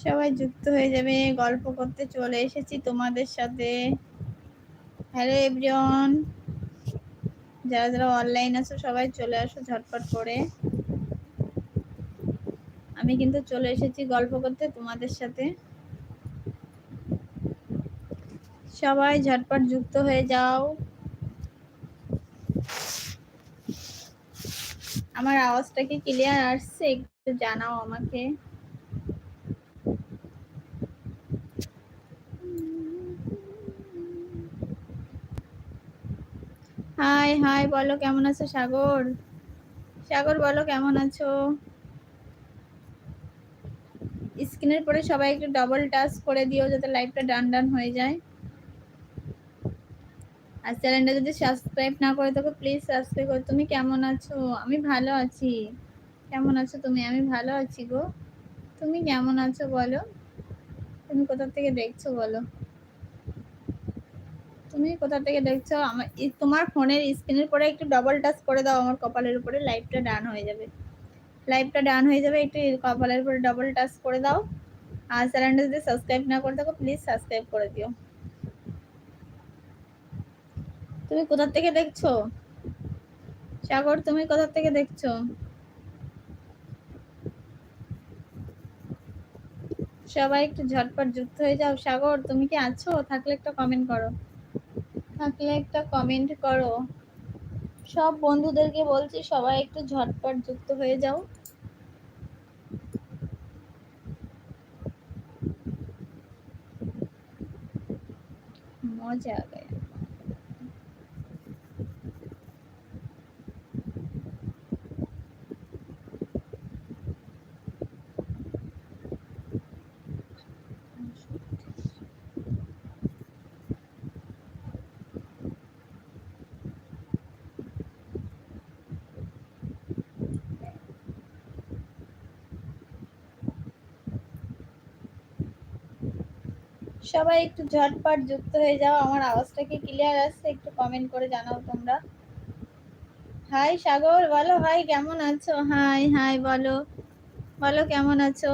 সবাই যুক্ত হয়ে যাবে, গল্প করতে চলে এসেছি তোমাদের সাথে। হ্যালো এভরিওয়ান যারা যারা অনলাইন আছো, সবাই চলে আসো ঝটপট করে। আমি কিন্তু চলে এসেছি গল্প করতে তোমাদের সাথে। সবাই ঝটপট যুক্ত হয়ে যাও। আমার আওয়াজটা কি ক্লিয়ার আসছে? একটু জানাও আমাকে। হাই হাই, বলো কেমন আছো সাগর? সাগর, বলো কেমন আছো? স্ক্রিনের পরে সবাই একটু ডবল টাচ করে দিও যাতে লাইভটা ডান ডান হয়ে যায়। আর চ্যানেলটা যদি সাবস্ক্রাইব না করে থাকো প্লিজ সাবস্ক্রাইব করো। তুমি কেমন আছো? আমি ভালো আছি। কেমন আছো তুমি? আমি ভালো আছি গো। তুমি কেমন আছো বলো? তুমি কোথা থেকে দেখছ বলো? তুমি কোথা থেকে দেখছ? আমার তোমার ফোনের স্ক্রিনের পরে একটু ডবল টাচ করে দাও, আমার কপালের উপরে লাইভটা ডান হয়ে যাবে। লাইভটা ডান হয়ে যাবে, একটু কপালের উপরে ডবল টাচ করে দাও। আর চ্যানেলটা যদি সাবস্ক্রাইব না করে থাকো প্লিজ সাবস্ক্রাইব করে দিও। তুমি কোথা থেকে দেখছ? সাগর, তুমি কোথা থেকে দেখছ? সবাই একটু ঝটপট যুক্ত হয়ে যাও। সাগর, তুমি কি আছো? থাকলে একটা কমেন্ট করো। থাকলে একটা কমেন্ট করো। সব বন্ধুদেরকে বলছি, সবাই একটু ঝটপট যুক্ত হয়ে যাও। মজা গয়া সবাই একটু ঝটপট যুক্ত হয়ে যাও, আমার আওয়াজটা কি ক্লিয়ার আসছে একটু কমেন্ট করে জানাও তোমরা। হাই সাগর, বলো হাই কেমন আছো? হাই হাই বলো। বলো, কেমন আছো?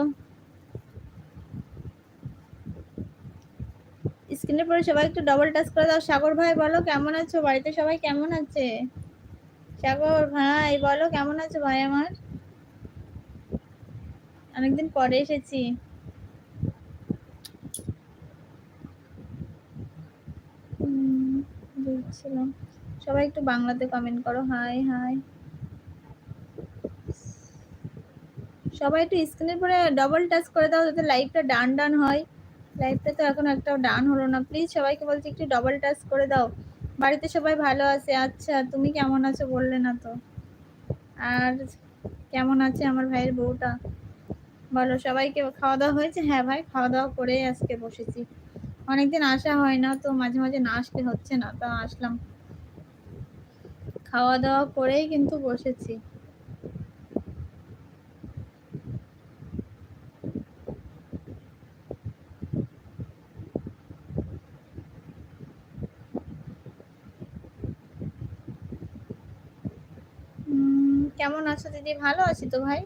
স্ক্রিনের পরে সবাই একটু ডবল টাচ করে দাও। সাগর ভাই, বলো, কেমন আছো? বাড়িতে সবাই কেমন আছে? সাগর ভাই, বলো, কেমন আছো ভাই আমার? অনেকদিন পরে এসেছি। দেখছিলাম সবাই একটু বাংলাতে কমেন্ট করো। হাই হাই সবাই একটু স্ক্রিনের পরে ডবল টাচ করে দাও যাতে লাইভটা ডান ডান হয়। লাইভটা তো এখন একটা ডান হলো না। প্লিজ সবাইকে বলছি একটু ডবল টাচ করে দাও। বাড়িতে সবাই ভালো আছে? আচ্ছা তুমি কেমন আছো বললে না তো। আর কেমন আছে আমার ভাইয়ের বউটা? বলো, সবাইকে খাওয়া দাওয়া হয়েছে? হ্যাঁ ভাই, খাওয়া দাওয়া করেই আজকে বসেছি। অনেকদিন আসা হয় না, তো মাঝে মাঝে না আসলে হচ্ছে না, তা আসলাম। খাওয়া দাওয়া করেই কিন্তু বসেছি। কেমন আছো দিদি? ভালো আছি তো ভাই?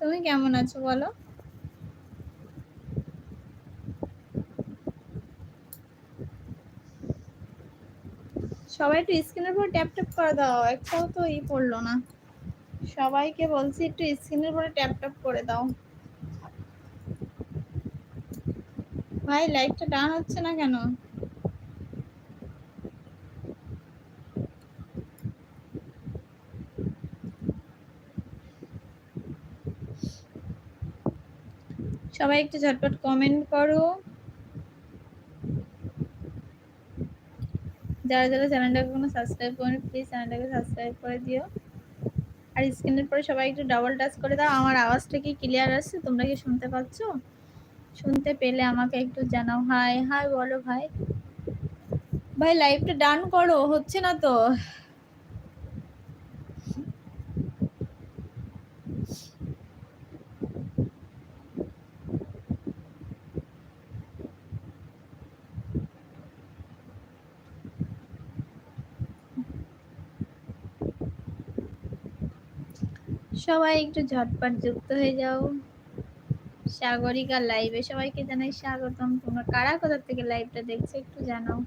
তুমি কেমন আছো বলো? সবাই একটু স্ক্রিনের উপর ট্যাপ ট্যাপ করে দাও, একটাও তো ই পড়ল না। সবাইকে বলছি একটু স্ক্রিনের উপরে ট্যাপ ট্যাপ করে দাও। ভাই লাইটটা ডান হচ্ছে না কেন? সবাই একটু ঝটপট কমেন্ট করো। যারা যারা চ্যানেলটাকে কোনো সাবস্ক্রাইব করেন প্লিজ চ্যানেলটাকে সাবস্ক্রাইব করে দিও। আর স্ক্রিনের পরে সবাই একটু ডাবল টাচ করে দাও। আমার আওয়াজটা কি ক্লিয়ার আসছে? তোমরা কি শুনতে পাচ্ছ? শুনতে পেলে আমাকে একটু জানাও। হাই হাই বলো ভাই। ভাই লাইভটা ডান করো। হচ্ছে না তো? সবাই একটু ঝটপট যুক্ত হয়ে যাও। সাগরিকা লাইভে সবাইকে জানাই স্বাগতম। তোমরা কারা কোথার থেকে লাইভটা দেখছ একটু জানাও।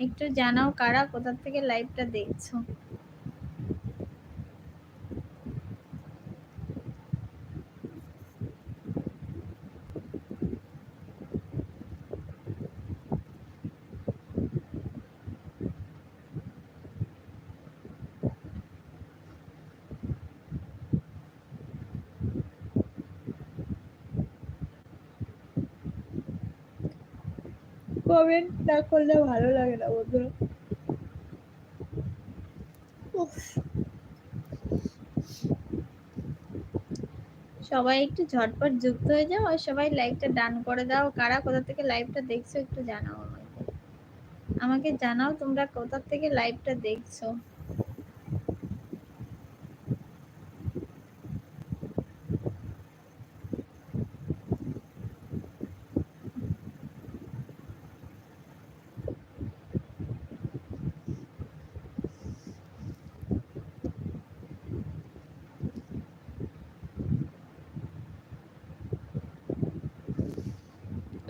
একটু জানাও কারা কোথার থেকে লাইভটা দেখছ। কমেন্ট না করলে ভালো লাগে না, বন্ধুরা। সবাই একটু ঝটপট যুক্ত হয়ে যাও আর সবাই লাইভটা ডান করে দাও। কারা কোথা থেকে লাইভটা দেখছ একটু জানাও আমাকে। আমাকে জানাও তোমরা কোথা থেকে লাইভটা দেখছ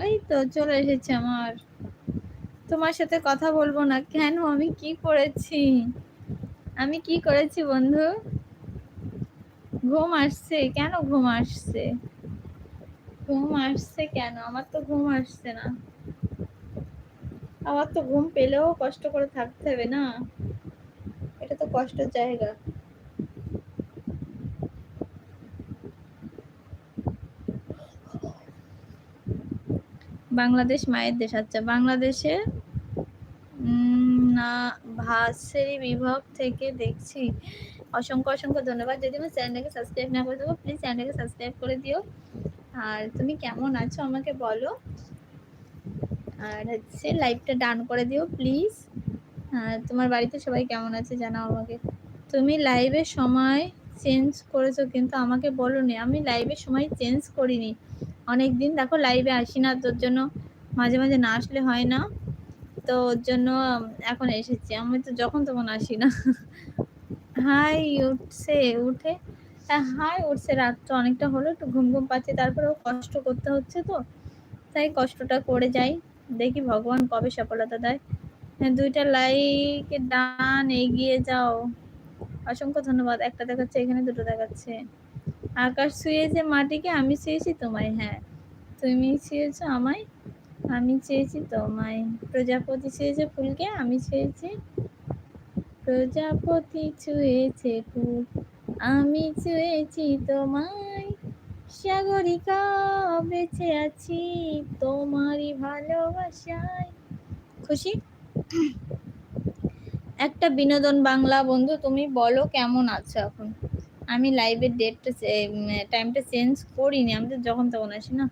এই তো চলে এসেছে আমার। তোমার সাথে কথা বলব না। কেন? আমি কি করেছি? আমি কি করেছি বন্ধু? ঘুম আসছে। কেন ঘুম আসছে? ঘুম আসছে কেন? আমার তো ঘুম আসছে না। আমার তো ঘুম পেলেও কষ্ট করে থাকতে হবে না। এটা তো কষ্টের জায়গা। বাংলাদেশ মায়ের দেশ। আচ্ছা বাংলাদেশে না ভাষেরি বিভাগ থেকে দেখছি। অসংখ্য অসংখ্য ধন্যবাদ। যদি আমার চ্যানেলটাকে সাবস্ক্রাইব না করে দেবো প্লিজ চ্যানেলটাকে সাবস্ক্রাইব করে দিও। আর তুমি কেমন আছো আমাকে বলো। আর হচ্ছে লাইভটা ডান করে দিও প্লিজ তোমার বাড়িতে সবাই কেমন আছে জানাও আমাকে। তুমি লাইভের সময় চেঞ্জ করেছ, কিন্তু আমাকে বলো আমি লাইভের সময় চেঞ্জ করিনি। অনেক দিন দেখো লাইভে আসি না তোর জন্য মাঝে মাঝে না আসলে হয় না। তো ওর জন্য এখন এসেছি। আমি তো যখন তখন আসি না। হাই উঠছে উঠে। হাই উঠছে রাতটা অনেকটা হলো একটু ঘুম ঘুম পাচ্ছে তারপরেও কষ্ট করতে হচ্ছে তো। তাই কষ্টটা করে যাই দেখি ভগবান কবে সফলতা দেয়। হ্যাঁ, দুইটা লাইক ডান এগিয়ে যাও। অসংখ্য ধন্যবাদ। একটা দেখাচ্ছে এখানে দুটো দেখাচ্ছে। আকাশ ছুঁয়েছে মাটিকে আমি শুয়েছি তোমায় হ্যাঁ। তুমি শুয়েছো আমায় আমি চেয়েছি তোমায়। প্রজাপতি ছুঁয়েছে ফুলকে আমি চেয়েছি প্রজাপতি ছুঁয়েছে ফুল আমি ছুঁয়েছি তোমায়। সাগরিকা বেঁচে আছি তোমারই ভালোবাসায়। খুশি? একটা বিনোদন বাংলা বন্ধু তুমি বলো কেমন আছো এখন? আমি লাইভের ডেটটা টাইমটা চেঞ্জ করিনি। আমি তো যখন তখন আসি না।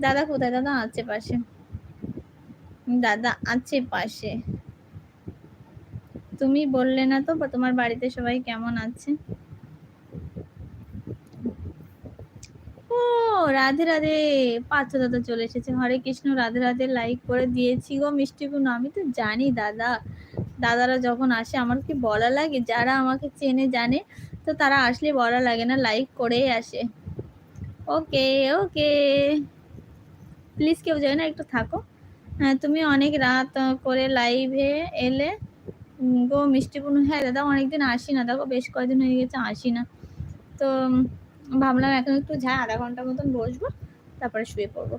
দাদা কোথায়? দাদা আছে পাশে। দাদা আছে পাশে। তুমি বললে না তো তোমার বাড়িতে সবাই কেমন আছে? ও, রাধে রাধে। পাঁচ দাদা চলে এসেছে। হরে কৃষ্ণ, রাধে রাধে। লাইক করে দিয়েছি গো মিষ্টি গুণ। আমি তো জানি দাদা। দাদারা যখন আসে, আমার কি বলা লাগে? যারা আমাকে চেনে, জানে। তো তারা আসলে বলা লাগে না লাইক করেই আসে। ওকে ওকে। প্লিজ কেউ যায় না, একটু থাকো। হ্যাঁ তুমি অনেক রাত করে লাইভে এলে গো, মিষ্টি পুনু হ্যাঁ দাদা, অনেকদিন আসি না। দেখো, বেশ কয়েকদিন হয়ে গেছে, আসি না। তো ভাবলাম এখন একটু যা আধা ঘণ্টার মতন বসবো, তারপরে শুয়ে পড়ব।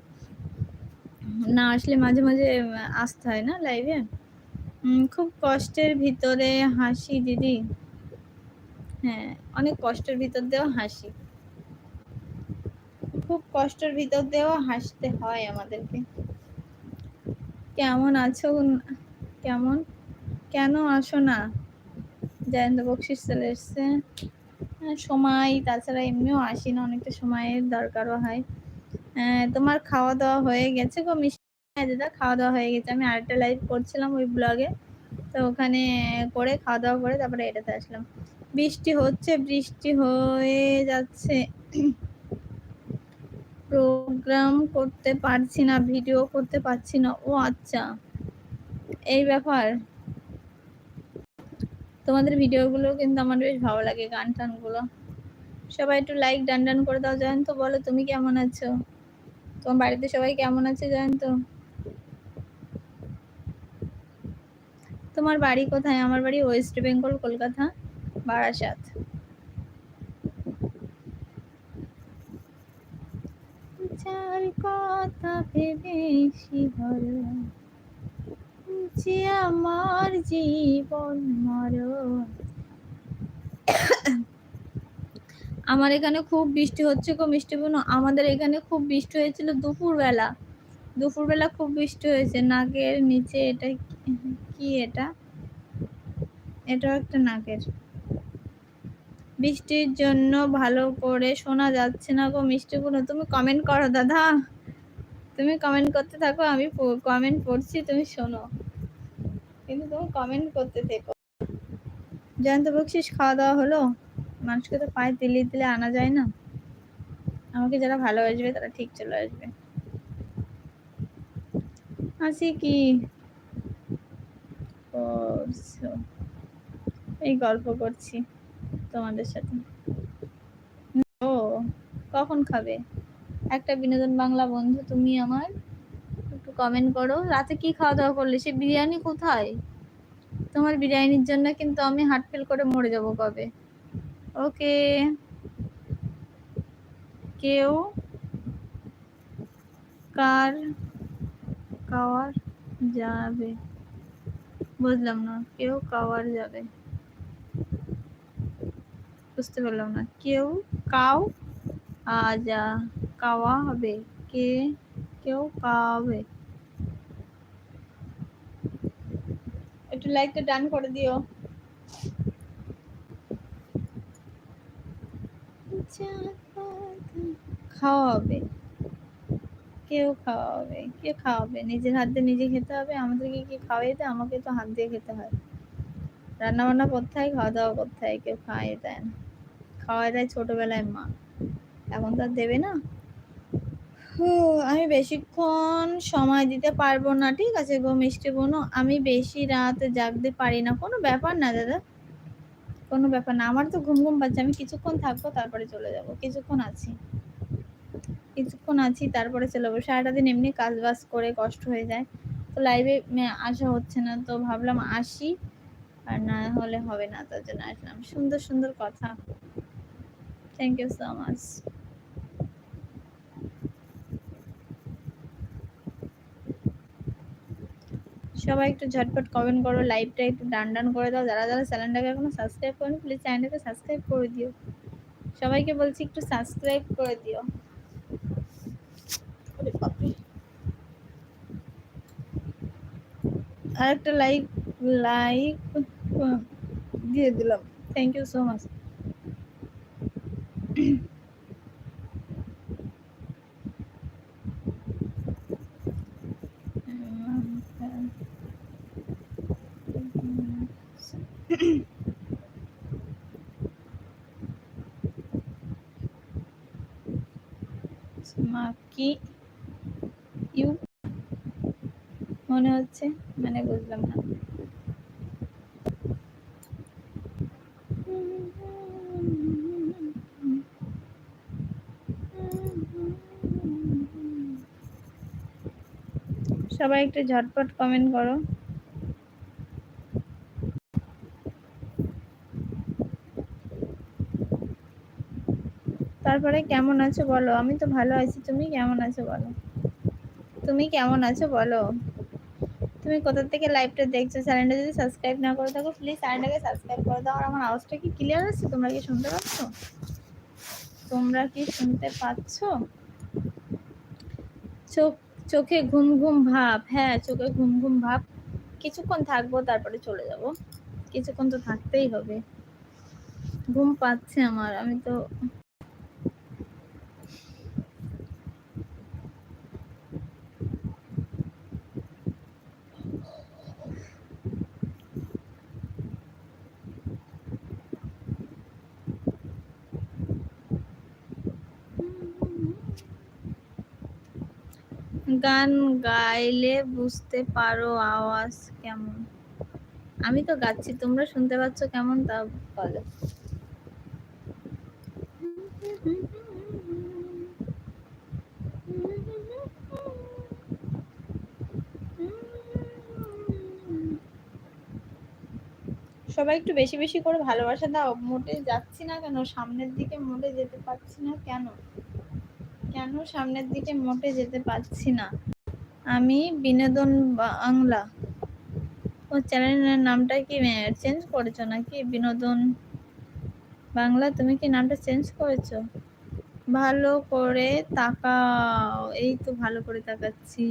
না আসলে মাঝে মাঝে আসতে হয় না লাইভে খুব কষ্টের ভিতরে হাসি, দিদি। হ্যাঁ অনেক কষ্টের ভিতর দিয়েও হাসি। খুব কষ্টের ভিতর দিয়েও হাসতে হয় আমাদেরকে। কেমন আছো কেমন? কেন আসো না? জয়ন্ত বকশিস চলে এসছে। সময়, তাছাড়া এমনিও আসি না, অনেকটা সময়ের দরকারও হয়। তোমার খাওয়া দাওয়া হয়ে গেছে গো মিষ্টি হ্যাঁ দাদা খাওয়া দাওয়া হয়ে গেছে। আমি আরেকটা লাইভ করছিলাম ওই ব্লগে তো ওখানে করে খাওয়া দাওয়া করে তারপরে এটাতে আসলাম। বৃষ্টি হচ্ছে, বৃষ্টি হয়ে যাচ্ছে। প্রোগ্রাম করতে পারছি না, ভিডিও করতে পারছি না। ও আচ্ছা এই ব্যাপার। তোমাদের ভিডিওগুলো কিন্তু আমার বেশ ভালো লাগে গান টানগুলো সবাই একটু লাইক ডান ডান করে দাও জান তো বলো, তুমি কেমন আছো? তোমার বাড়িতে সবাই কেমন আছে জানেন তো তোমার বাড়ি কোথায়? আমার বাড়ি ওয়েস্ট বেঙ্গল, কলকাতা। বারাসাত। যার কথা ভেবে ভালো যে আমার জীবন মরণ। আমার এখানে খুব বৃষ্টি হচ্ছে গো মিষ্টি বোন। আমাদের এখানে খুব বৃষ্টি হয়েছিল দুপুরবেলা। দুপুরবেলা খুব বৃষ্টি হয়েছে। নাকের নিচে এটা কি এটা? এটাও একটা নাকের বৃষ্টির জন্য ভালো করে শোনা যাচ্ছে না গো মিষ্টি বোন তুমি কমেন্ট করো দাদা। তুমি কমেন্ট করতে থাকো আমি কমেন্ট পড়ছি তুমি শোনো। কিন্তু তুমি কমেন্ট করতে থেকো। জয়ন্ত বকশিস খাওয়া দাওয়া হলো? মানুষকে তো পায়ে তিলে তিলে আনা যায় না। আমাকে যারা ভালোবাসবে তারা ঠিক চলে আসবে। আসি কি? এই গল্প করছি। তোমাদের সাথে। ও, কখন খাবে? একটা বিনোদন বাংলা বন্ধু তুমি আমার। একটু কমেন্ট করো। রাতে কি খাওয়া দাওয়া করলে? সে বিরিয়ানি কোথায়? তোমার বিরিয়ানির জন্য কিন্তু আমি হার্ট ফেল করে মরে যাব কবে? ওকে। কেউ? কার কাওয়ার যাবে? বুঝলাম না। কেউ কাওয়ার যাবে? বুঝতে পারলাম না। কেউ কাউ আজা কাওয়া হবে কে কেউ কাওয়াবে? একটু লাইকটা ডান করে দিও। খাওয়াবে। কেউ খাওয়া খাওয়াবে। কে খাওয়াবে? নিজের হাত দিয়ে নিজে খেতে হবে? আমাদেরকে কি খাওয়াই দেয় আমাকে তো হাত দিয়ে খেতে হয়। রান্না বান্না করতে হয় খাওয়া দাওয়া করতে হয় কেউ খাওয়াই দেয় না। খাওয়াই দেয় ছোটবেলায় মা। এখন তো আর দেবে না। আমি বেশিক্ষণ সময় দিতে পারব না, ঠিক আছে গো মিষ্টি বোনো আমি বেশি রাত জাগতে পারি না। কোনো ব্যাপার না দাদা। কোনো ব্যাপার না। আমার তো ঘুম ঘুম পাচ্ছে। আমি কিছুক্ষণ থাকব, তারপরে চলে যাব। কিছুক্ষণ আছি। কিছুক্ষণ আছি, তারপরে চলে যাব। সারাটা দিন এমনি কাজ বাজ করে কষ্ট হয়ে যায়। তো লাইভে আসা হচ্ছে না। তো ভাবলাম আসি। আর না হলে হবে না, তার জন্য আসলাম। সুন্দর সুন্দর কথা। থ্যাংক ইউ সো মাচ সবাই একটু ঝটপট কমেন্ট করো লাইভটা একটু ডান ডান করে দাও। যারা যারা চ্যানেলটাকে এখনও সাবস্ক্রাইব করেন প্লিজ চ্যানেলটাকে সাবস্ক্রাইব করে দিও। সবাইকে বলছি একটু সাবস্ক্রাইব করে দিও। আর একটা লাইক লাইক দিয়ে দিলাম। থ্যাংক ইউ সো মাচ মাকি ইউ মনে হচ্ছে? মানে বুঝলাম না। সবাই একটু ঝটপট কমেন্ট করো। তারপরে কেমন আছো বলো? আমি তো ভালো আছি। তুমি কেমন আছো বলো? তুমি কেমন আছো বলো? তুমি কোথা থেকে লাইভটা দেখছ? চ্যানেলটা যদি সাবস্ক্রাইব না করে থাকো প্লিজ চ্যানেলটাকে সাবস্ক্রাইব করে দাও। আর আমার আওয়াজটা কি ক্লিয়ার আছে? তোমরা কি শুনতে পাচ্ছ? তোমরা কি শুনতে পাচ্ছ? চোখ চোখে ঘুম ঘুম ভাব হ্যাঁ চোখে ঘুম ঘুম ভাব। কিছুক্ষণ থাকব, তারপরে চলে যাব। কিছুক্ষণ তো থাকতেই হবে। ঘুম পাচ্ছে আমার, আমি তো গান গাইলে বুঝতে পারো আওয়াজ কেমন। আমি তো গাচ্ছি, তোমরা শুনতে পাচ্ছ কেমন তা বলো। সবাই একটু বেশি বেশি করে ভালোবাসা দাও। মোটে যাচ্ছি না কেন? সামনের দিকে মোটে যেতে পারছি না কেন? কেন সামনের দিকে মোটে যেতে পারছি না? আমি বিনোদন বাংলা। ও চ্যানেলের নামটা কি চেঞ্জ করেছ নাকি বিনোদন বাংলা? তুমি কি নামটা চেঞ্জ করেছ? ভালো করে তাকাও। এই তো ভালো করে তাকাচ্ছি।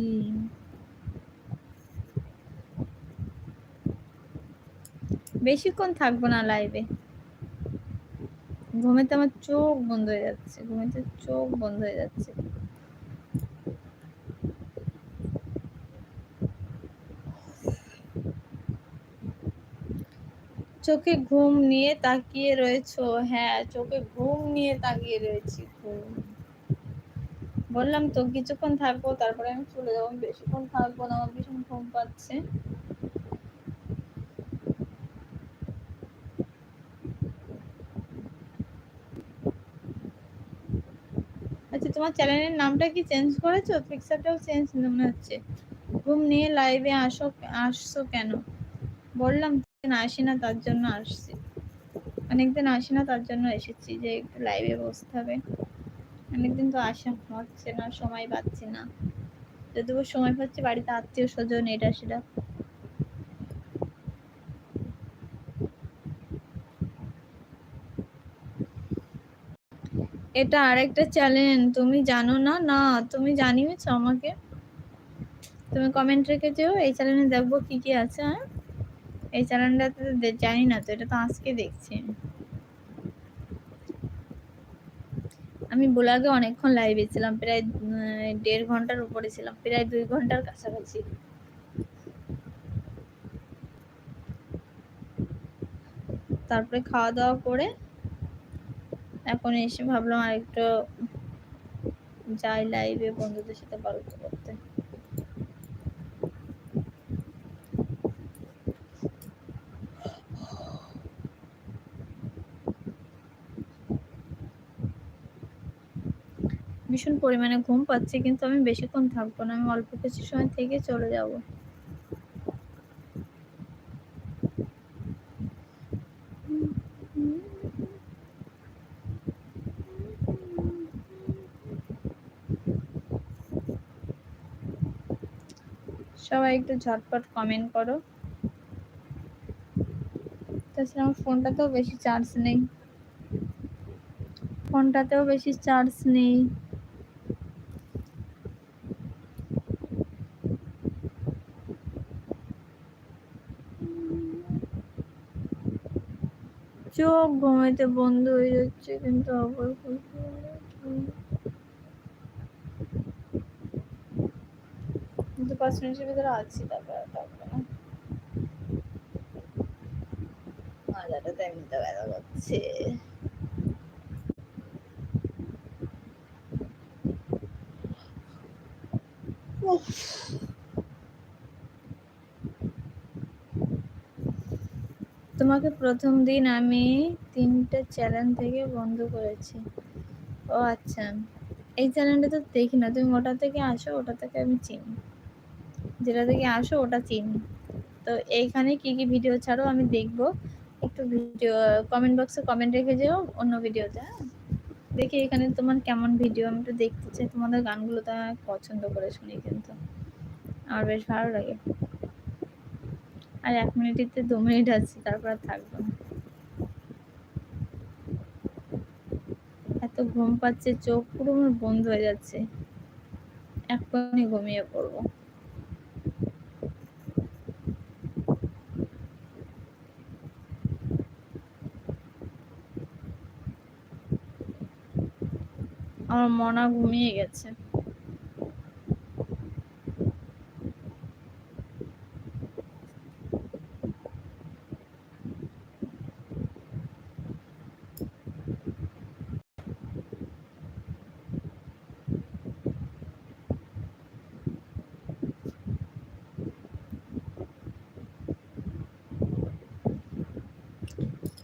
বেশিক্ষণ থাকব না লাইভে ঘুমেতে আমার চোখ বন্ধ হয়ে যাচ্ছে, ঘুমেতে চোখ বন্ধ হয়ে যাচ্ছে। চোখে ঘুম নিয়ে তাকিয়ে রয়েছো? হ্যাঁ চোখে ঘুম নিয়ে তাকিয়ে রয়েছি, ঘুম। বললাম তো, কিছুক্ষণ থাকব, তারপরে আমি চলে যাব বেশিক্ষণ থাকব না, আমার ভীষণ ঘুম পাচ্ছে। তোমার চ্যানেলের নামটা কি চেঞ্জ করেছ? পিকচারটাও চেঞ্জ মনে হচ্ছে। ঘুম নিয়ে লাইভে আসো, আসছো কেন? বললাম আসি না, তার জন্য আসছি। অনেকদিন আসি না, তার জন্য এসেছি যে একটু লাইভে বসতে হবে। অনেকদিন তো আসা হচ্ছে না, সময় পাচ্ছি না। যতটুকু সময় পাচ্ছি, বাড়িতে আত্মীয় স্বজন এটা সেটা এটা আরেকটা চ্যালেঞ্জ তুমি জানো না? না, তুমি জানিয়েছো আমাকে। তুমি কমেন্ট রেখে যেও এই চ্যানেলে দেখব কী কী আছে হ্যাঁ? এই চ্যানেলটাতে জানি না তো, এটা তো আজকে দেখছি। আমি আগে অনেকক্ষণ লাইভে ছিলাম, প্রায় দেড় ঘণ্টার উপরে ছিলাম, প্রায় দুই ঘণ্টার কাছাকাছি। তারপরে খাওয়া দাওয়া করে এখন এসে ভাবলাম আরেকটু যাই লাইভে বন্ধুদের সাথে গল্প করতে। ভীষণ পরিমাণে ঘুম পাচ্ছে, কিন্তু আমি বেশিক্ষণ থাকব না, আমি অল্প কিছু সময় থেকে চলে যাব। সবাই একটু ঝটপট কমেন্ট করো। তাছাড়া আমার ফোনটাতেও বেশি চার্জ নেই। ফোনটাতেও বেশি চার্জ নেই। চোখ ঘুমাইতে বন্ধ হয়ে যাচ্ছে কিন্তু আবার আছি, তারপরে তো তোমাকে প্রথম দিন আমি তিনটে চ্যানেল থেকে বন্ধ করেছি। ও আচ্ছা এই চ্যানেলটা তো দেখি না, তুমি ওটা থেকে আসো, ওটা থেকে আমি চিনি। যেটা থেকে আসো, ওটা চিনি। তো এইখানে কি কি ভিডিও ছাড়ো আমি দেখব। একটু ভিডিও কমেন্ট বক্সে কমেন্ট রেখে যেও, অন্য ভিডিওতে হ্যাঁ? দেখি এখানে তোমার কেমন ভিডিও আমি একটু দেখতে চাই। তোমাদের গানগুলো তো পছন্দ করে শুনি কিন্তু। আমার বেশ ভালো লাগে। আর এক মিনিটিতে দু মিনিট আছে, তারপর থাকব না। এত ঘুম পাচ্ছে, চোখ পুরো আমার বন্ধ হয়ে যাচ্ছে। এখনই ঘুমিয়ে পড়ব। আমার মনা ঘুমিয়ে গেছে।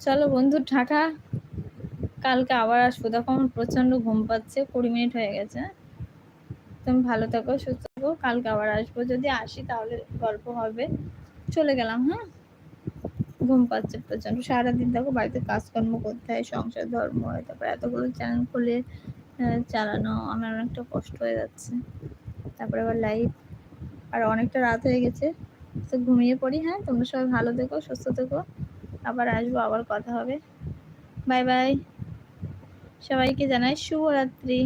চলো বন্ধু ঢাকা। কালকে আবার আসব। দেখো আমার প্রচণ্ড ঘুম পাচ্ছে, কুড়ি মিনিট হয়ে গেছে। তুমি ভালো থাকো, সুস্থ থাকো, কালকে আবার আসব। যদি আসি তাহলে গল্প হবে। চলে গেলাম হ্যাঁ? ঘুম পাচ্ছে প্রচণ্ড সারাদিন দেখো বাড়িতে কাজকর্ম করতে হয়, সংসার, ধর্ম হয়, তারপর এতগুলো চ্যানেল খুলে চালানো, আমার অনেকটা কষ্ট হয়ে যাচ্ছে। তারপরে আবার লাইভ আর অনেকটা রাত হয়ে গেছে। তো ঘুমিয়ে পড়ি হ্যাঁ? তোমরা সবাই ভালো থেকো, সুস্থ থেকো। আবার আসব, আবার কথা হবে। বাই বাই সবাইকে জানাই শুভরাত্রি।